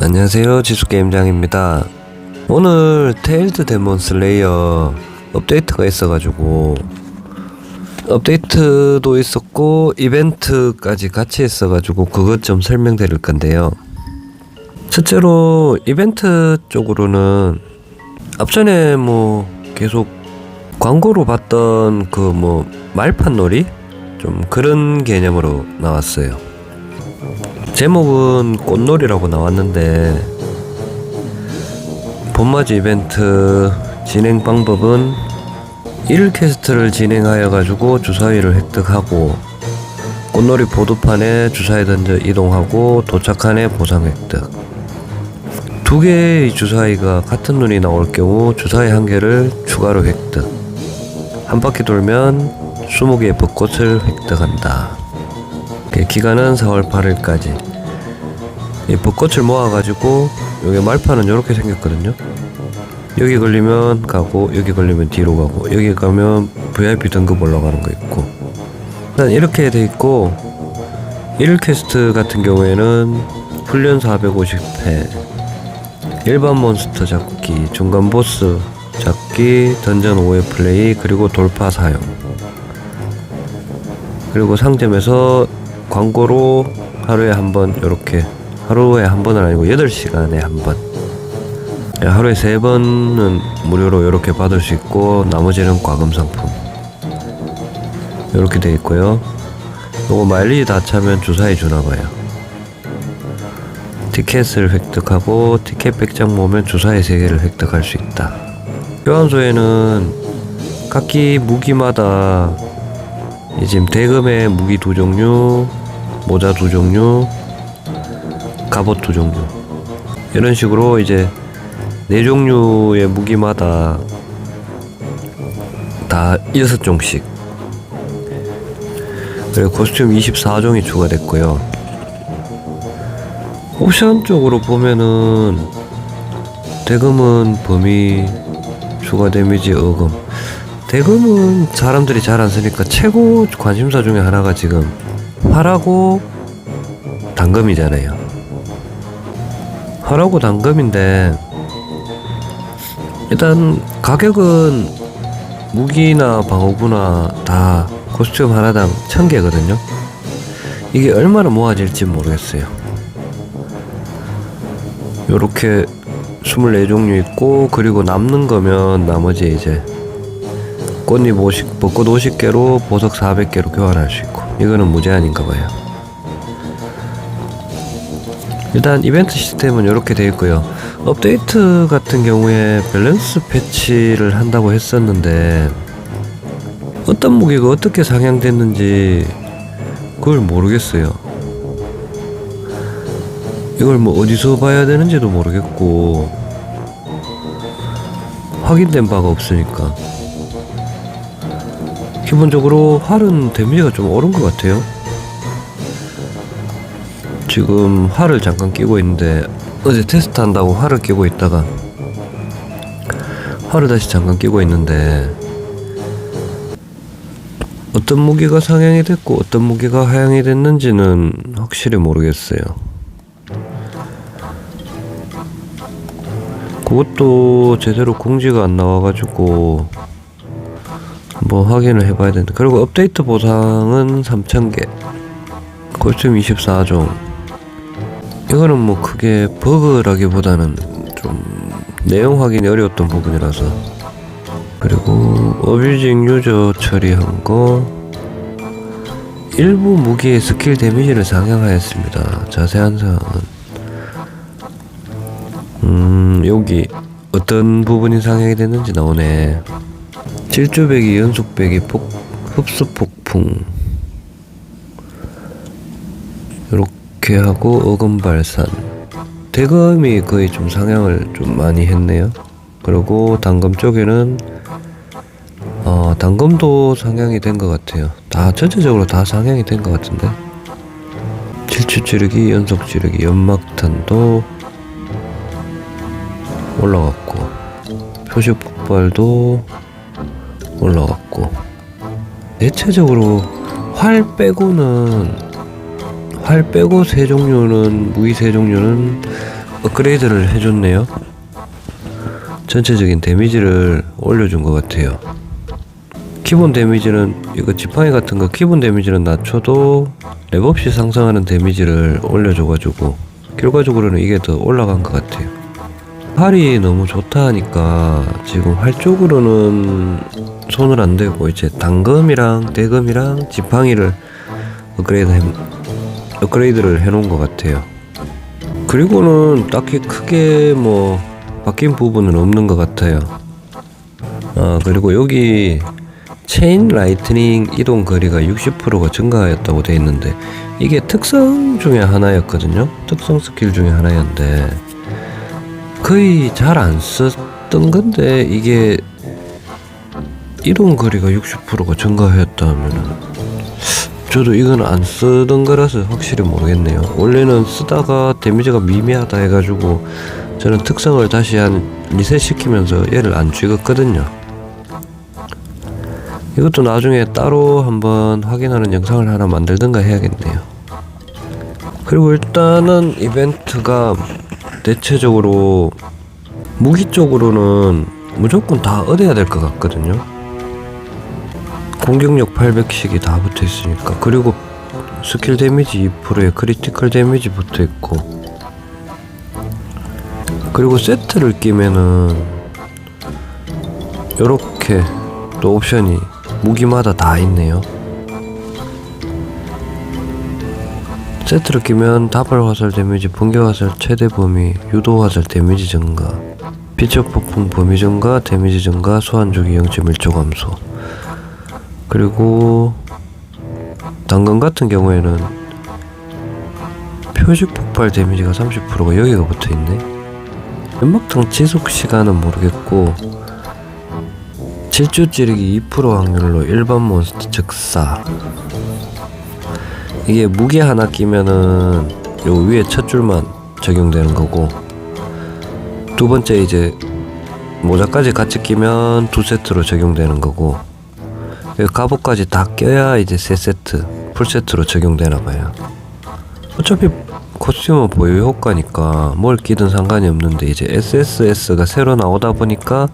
안녕하세요. 지수게임장입니다. 오늘 테일드 데몬 슬레이어 업데이트가 있어가지고 업데이트도 있었고 이벤트까지 같이 있어가지고 그것 좀 설명드릴 건데요. 첫째로 이벤트 쪽으로는 앞전에 뭐 계속 광고로 봤던 그 뭐 말판 놀이? 좀 그런 개념으로 나왔어요 제목은 꽃놀이라고 나왔는데 봄맞이 이벤트 진행 방법은 1 퀘스트를 진행하여 가지고 주사위를 획득하고 꽃놀이 보드판에 주사위 던져 이동하고 도착한 해 보상 획득. 두 개의 주사위가 같은 눈이 나올 경우 주사위 한 개를 추가로 획득. 한 바퀴 돌면 20개의 벚꽃을 획득한다. 그 기간은 4월 8일까지 이 벚꽃을 모아가지고 여기 말판은 이렇게 생겼거든요. 여기 걸리면 가고 여기 걸리면 뒤로 가고 여기 가면 VIP 등급 올라가는 거 있고. 일단 이렇게 돼 있고 1 퀘스트 같은 경우에는 훈련 450회 일반 몬스터 잡기 중간 보스 잡기 던전 5회 플레이 그리고 돌파 사용. 그리고 상점에서 광고로 하루에 한 번 이렇게 하루에 한 번은 아니고 8시간에 한 번. 하루에 세 번은 무료로 이렇게 받을 수 있고 나머지는 과금 상품. 이렇게 돼 있고요. 요거 마일리지 다 차면 주사위 주나 봐요. 티켓을 획득하고 티켓 100장 모으면 주사위 3개를 획득할 수 있다. 교환소에는 각기 무기마다 이 지금 대금의 무기 두 종류, 모자 두 종류, 갑옷 두 종류 이런 식으로 이제 네 종류의 무기마다 다 여섯 종씩. 그리고 코스튬 24종이 추가됐고요. 옵션 쪽으로 보면은 대금은 범위 추가 데미지 어금. 대금은 사람들이 잘 안 쓰니까 최고 관심사 중에 하나가 지금 활하고 단금이잖아요 활하고 단금인데 일단 가격은 무기나 방어구나 다 코스튬 하나당 1000개거든요. 이게 얼마나 모아질지 모르겠어요. 요렇게 24종류 있고 그리고 남는 거면 나머지 이제 꽃잎 50, 벚꽃 50개로 보석 400개로 교환할 수 있고 이거는 무제한인가 봐요 일단 이벤트 시스템은 이렇게 되어 있고요. 업데이트 같은 경우에 밸런스 패치를 한다고 했었는데 어떤 무기가 어떻게 상향됐는지 그걸 모르겠어요. 이걸 뭐 어디서 봐야 되는지도 모르겠고 확인된 바가 없으니까 기본적으로 활은 데미지가 좀 오른 것 같아요. 지금 활을 잠깐 끼고 있는데 어제 테스트 한다고 활을 끼고 있다가 활을 다시 잠깐 끼고 있는데 어떤 무기가 상향이 됐고 어떤 무기가 하향이 됐는지는 확실히 모르겠어요. 그것도 제대로 공지가 안 나와가지고 뭐 확인을 해봐야 되는데 그리고 업데이트 보상은 3,000개 코스튬 24종 이거는 뭐 크게 버그라기보다는 좀 내용 확인이 어려웠던 부분이라서 그리고 어뷰징 유저 처리한 거 일부 무기의 스킬 데미지를 상향하였습니다. 자세한 사항은 음 여기 어떤 부분이 상향이 됐는지 나오네. 질주배기 연속배기 폭 흡수 폭풍 이렇게 하고 어금 발산 대금이 거의 좀 상향을 좀 많이 했네요. 그리고 단금 쪽에는 어 단금도 상향이 된 것 같아요. 다 전체적으로 다 상향이 된 것 같은데 질주 찌르기 연속 찌르기 연막탄도 올라갔고 표식 폭발도 올라갔고 대체적으로 활 빼고는 활 빼고 세 종류는 무기 세 종류는 업그레이드를 해줬네요. 전체적인 데미지를 올려준 것 같아요. 기본 데미지는 이거 지팡이 같은 거 기본 데미지는 낮춰도 랩 없이 상승하는 데미지를 올려줘가지고 결과적으로는 이게 더 올라간 것 같아요. 활이 너무 좋다 하니까 지금 활 쪽으로는 손을 안 대고 이제 단검이랑 대검이랑 지팡이를 업그레이드 해, 업그레이드를 해놓은 것 같아요. 그리고는 딱히 크게 뭐 바뀐 부분은 없는 것 같아요. 아 그리고 여기 체인 라이트닝 이동 거리가 60%가 증가하였다고 돼 있는데 이게 특성 중에 하나였거든요. 특성 스킬 중에 하나였는데 거의 잘 안 썼던 건데 이게 이동 거리가 60%가 증가하였다면은 저도 이건 안 쓰던 거라서 확실히 모르겠네요. 원래는 쓰다가 데미지가 미미하다 해가지고 저는 특성을 다시 한 리셋 시키면서 얘를 안 찍었거든요. 이것도 나중에 따로 한번 확인하는 영상을 하나 만들든가 해야겠네요. 그리고 일단은 이벤트가 대체적으로 무기 쪽으로는 무조건 다 얻어야 될 것 같거든요. 공격력 800씩이 다 붙어 있으니까 그리고 스킬 데미지 2%에 크리티컬 데미지 붙어 있고 그리고 세트를 끼면은 요렇게 또 옵션이 무기마다 다 있네요. 세트를 끼면 다발 화살 데미지, 번개 화살 최대 범위, 유도 화살 데미지 증가, 빛의 폭풍 범위 증가, 데미지 증가, 소환 주기 0.1초 감소. 그리고 당근 같은 경우에는 표식 폭발 데미지가 30%가 여기가 붙어 있네. 연막탕 지속 시간은 모르겠고 질주 찌르기 2% 확률로 일반 몬스터 즉사 이게 무게 하나 끼면은 요 위에 첫 줄만 적용되는 거고 두 번째 이제 모자까지 같이 끼면 두 세트로 적용되는 거고 여기 갑옷까지 다 껴야 이제 세 세트 풀 세트로 적용되나 봐요 어차피 코스튬은 보유 효과니까 뭘 끼든 상관이 없는데 이제 SSS가 새로 나오다 보니까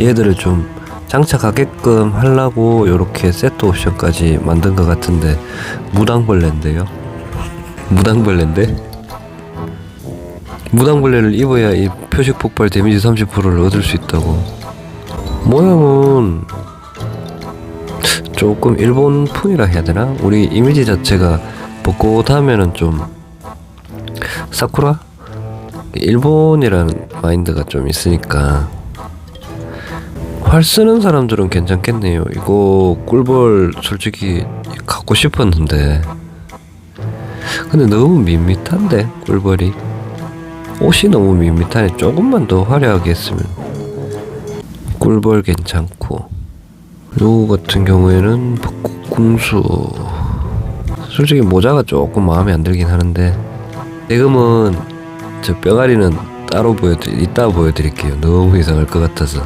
얘들을 좀 장착하게끔 하려고 이렇게 세트 옵션까지 만든 것 같은데 무당벌레인데요. 무당벌레인데 무당벌레를 입어야 이 표식 폭발 데미지 30%를 얻을 수 있다고. 모양은 조금 일본풍이라 해야 되나? 우리 이미지 자체가 벚꽃하면은 좀 사쿠라? 일본이라는 마인드가 좀 있으니까 활 쓰는 사람들은 괜찮겠네요. 이거 꿀벌 솔직히 갖고 싶었는데 근데 너무 밋밋한데 꿀벌이 옷이 너무 밋밋하네. 조금만 더 화려하게 했으면 꿀벌 괜찮고 요 같은 경우에는 벚꽃궁수 솔직히 모자가 조금 마음에 안 들긴 하는데 지금은 저 뼈가리는 따로 보여드리 이따 보여드릴게요. 너무 이상할 것 같아서.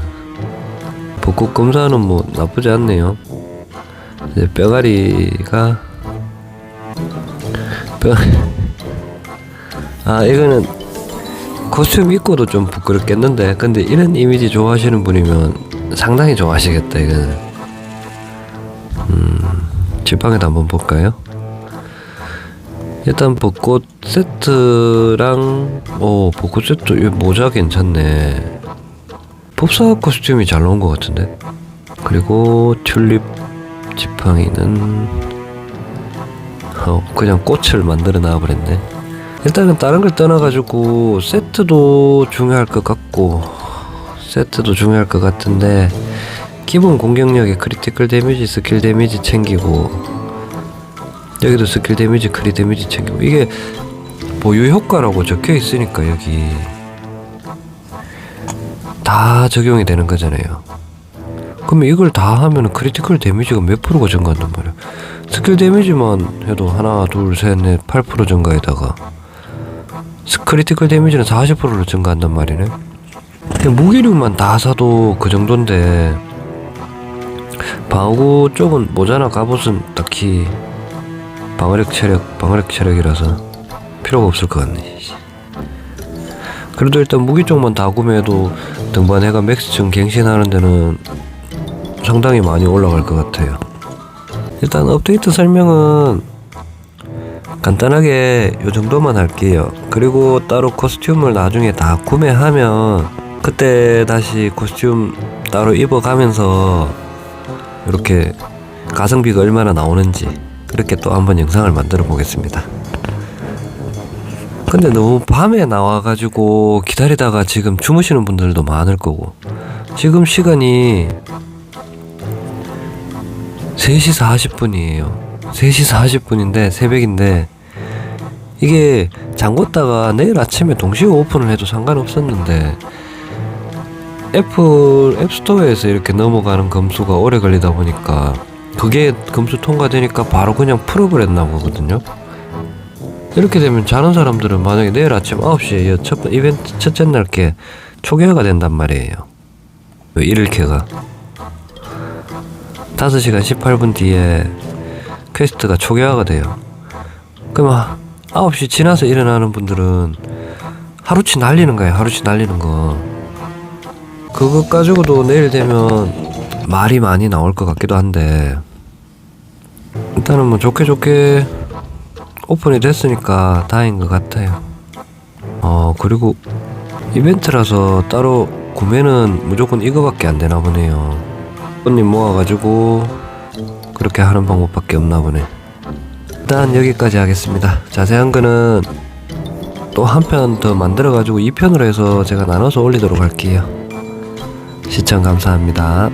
벚꽃 검사는 뭐 나쁘지 않네요. 이제 뼈가리가 뼈. 아 이거는 코스튬 입고도 좀 부끄럽겠는데 근데 이런 이미지 좋아하시는 분이면 상당히 좋아하시겠다 이거는. 음 지팡이도 한번 볼까요? 일단 벚꽃 세트랑 오 벚꽃 세트 이 모자 괜찮네. 법사 코스튬이 잘 나온 것 같은데. 그리고 튤립 지팡이는 어 그냥 꽃을 만들어 놔 버렸네. 일단은 다른 걸 떠나가지고 세트도 중요할 것 같고 세트도 중요할 것 같은데 기본 공격력에 크리티컬 데미지, 스킬 데미지 챙기고 여기도 스킬 데미지, 크리 데미지 챙기고 이게 보유 효과라고 적혀 있으니까 여기 다 적용이 되는 거잖아요. 그러면 이걸 다 하면 크리티컬 데미지가 몇 프로가 증가한단 말이야. 스킬 데미지만 해도 하나, 둘, 셋, 넷, 8% 증가에다가 스- 크리티컬 데미지는 40%로 증가한단 말이네. 그냥 무기력만 다 사도 그 정도인데 방어구 쪽은 모자나 갑옷은 딱히 방어력 체력, 방어력 체력이라서 필요가 없을 것 같네. 그래도 일단 무기 쪽만 다 구매해도 등반 해가 맥스층 갱신하는 데는 상당히 많이 올라갈 것 같아요. 일단 업데이트 설명은 간단하게 요 정도만 할게요. 그리고 따로 코스튬을 나중에 다 구매하면 그때 다시 코스튬 따로 입어가면서 이렇게 가성비가 얼마나 나오는지 그렇게 또 한번 영상을 만들어 보겠습니다. 근데 너무 밤에 나와가지고 기다리다가 지금 주무시는 분들도 많을 거고 지금 시간이 3시 40분이에요 3시 40분인데 새벽인데 이게 잠궜다가 내일 아침에 동시에 오픈을 해도 상관없었는데 애플 앱스토어에서 이렇게 넘어가는 검수가 오래 걸리다 보니까 그게 검수 통과되니까 바로 그냥 풀어버렸나 보거든요 이렇게 되면 자는 사람들은 만약에 내일 아침 9시에 첫 번- 이벤트 첫째 날게 초기화가 된단 말이에요. 왜 일일캐가 5시간 18분 뒤에 퀘스트가 초기화가 돼요. 그럼 9시 지나서 일어나는 분들은 하루치 날리는 거예요. 하루치 날리는 거. 그것 가지고도 내일 되면 말이 많이 나올 것 같기도 한데 일단은 뭐 좋게 좋게 오픈이 됐으니까 다행인 것 같아요. 어, 그리고 이벤트라서 따로 구매는 무조건 이거밖에 안 되나 보네요. 손님 모아가지고 그렇게 하는 방법밖에 없나 보네. 일단 여기까지 하겠습니다. 자세한 거는 또 한 편 더 만들어가지고 2편으로 해서 제가 나눠서 올리도록 할게요. 시청 감사합니다.